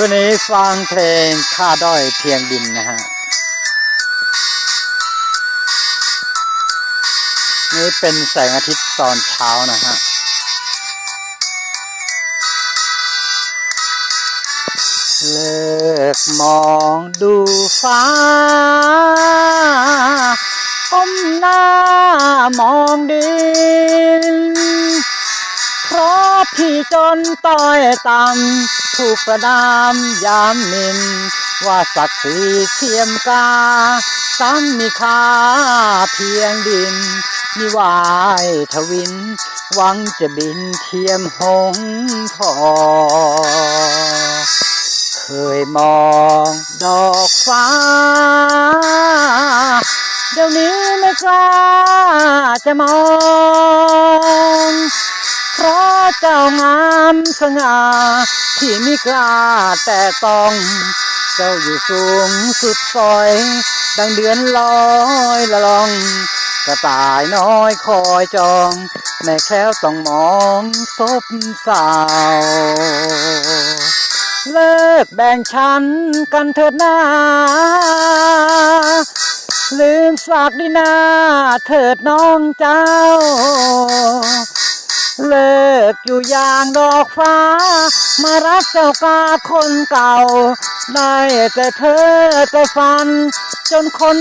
ช่วงนี้ฟังเพลงค่าด้อยเพียงดินนะฮะ นี่เป็นแสงอาทิตย์ตอนเช้านะฮะ เลิกมองดูฟ้าก้มหน้ามองดิน เพราะพี่จนต้อยต่ำ ถูกประนามยามมิน ว่าศักดิ์ศรีเทียมกาซ้ำมีค่าเพียงดินมีวายทวิน หวังจะบินเทียมหงทอ เคยมองดอกฟ้า เดี๋ยวนี้ไม่กล้าจะมอง เจ้างามสง่าที่ไม่กล้าแต่ต้อง เจ้าอยู่สูงสุดซอย ดังเดือนลอยละลอง กระต่ายน้อยคอยจอง แม่แค้วต้องมองซบเศร้าเลิกแบ่งชั้นกันเถิดหน้าลืมฝากดีนาเถิดน้องเจ้า เลิกอยู่อย่างดอกฟ้า มารักเจ้ากาคนเก่า ได้แต่เธอแต่ฝัน จนคน